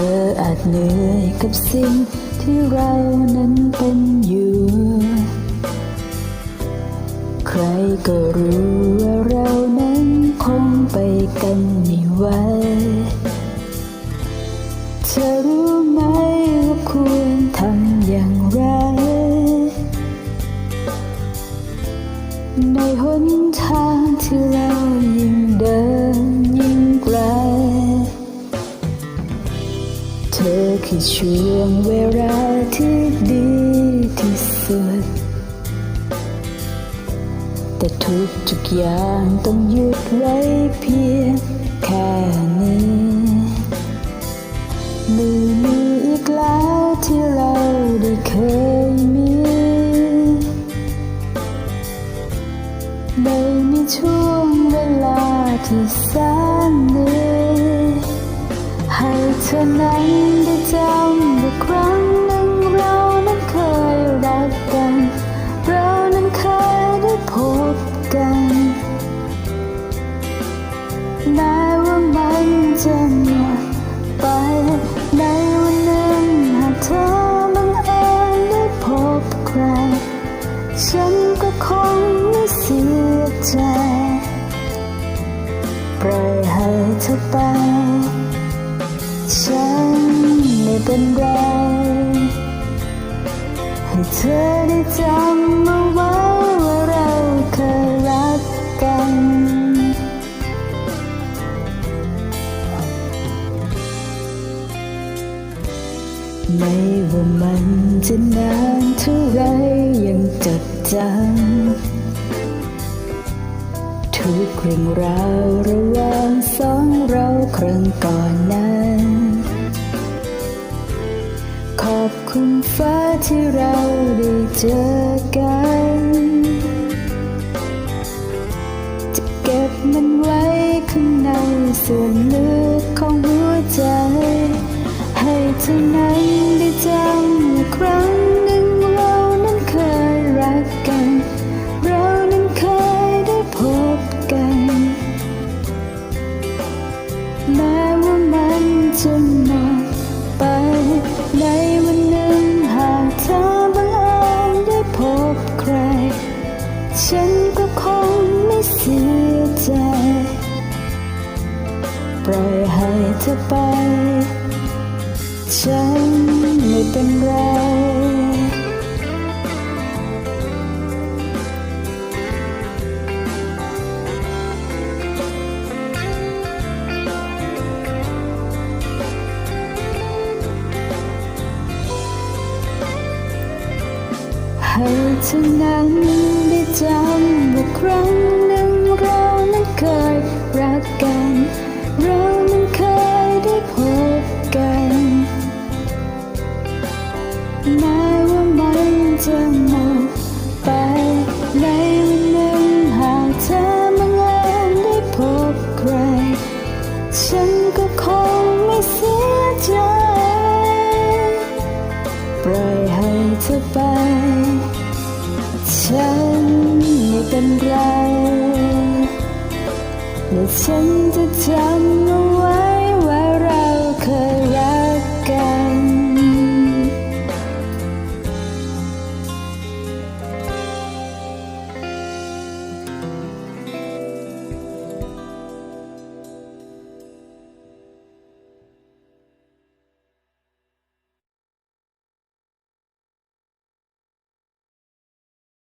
ออาจเหนื่อยกับสิ่งที่เรานั้นเป็นอยู่ ใครก็รู้ว่าเรานั้นคงไปกันไม่ไหวเธอรู้ไหมว่าควรทำอย่างไร ในหนทางที่เรายิ่งเดิน ธอคือช่วงเวลาที่ดีที่สุด แต่ทุกทุกอย่างต้องหยุดไว้เพียงแค่นี้ไม่มีอีกแล้วที่เราได้เคยมี ไม่มีช่วงเวลาที่แสนเหนื่อย ให้เธอนั้นได้จำว่าครั้งหนึ่งเรานั้นเคยรักกัน เรานั้นเคยได้พบกันแม้ว่ามันจะหมดไปในวันหนึ่งหากเธอบังเอิญได้พบใคร ฉันก็คงไม่เสียใจ ปล่อยให้เธอไป ฉันไม่เป็นไร ให้เธอได้จำเอาไว้ว่าเราเคยรักกัน ไม่ว่ามันจะนานเท่าไรยังจดจำทุกเรื่องราวระหว่างสองเราครั้งก่อนนั้น คุณฟ้าที่เราได้เจอกัน จะเก็บมันไว้ข้างในส่วนลึกของหัวใจ ให้เธอนั้น อไป ฉันไม่เป็นไรให้เธอนั้นได้จำว่าครั้งหนึ่งเรานั้นเคย ว่ามันจะหมดไปในวันหนึ่งหากเธอบังเอิญได้พบใคร ฉันก็คงไม่เสียใจ ปล่อยให้เธอไป ฉันไม่เป็นไรและฉันจะจำ